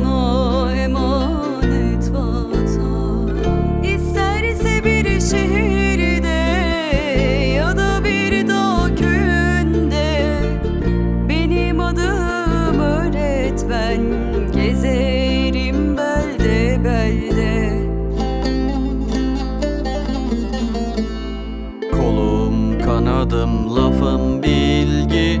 bana emanet vatan. İsterse bir şehirde ya da bir dağ köyünde Benim adım öğretmen Gezerim belde belde. Kolum kanadım lafım bilgi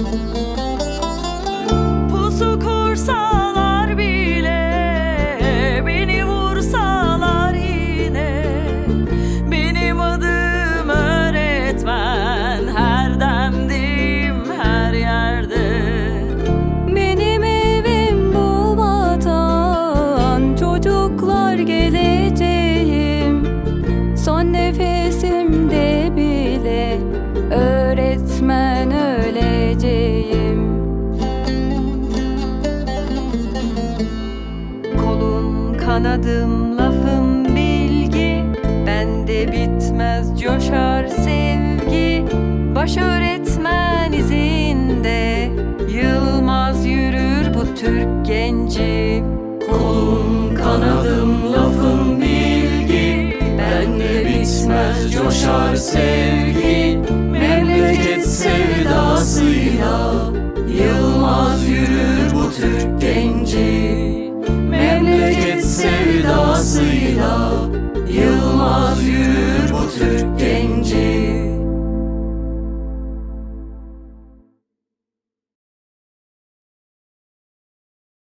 Música kanadım lafım bilgi. Bende bitmez coşar sevgi. Baş öğretmen izinde Yılmaz yürür bu Türk genci. Kolum kanadım lafım bilgi. Bende bitmez coşar sevgi. Memleket sevdasıyla Yılmaz yürür bu Türk genci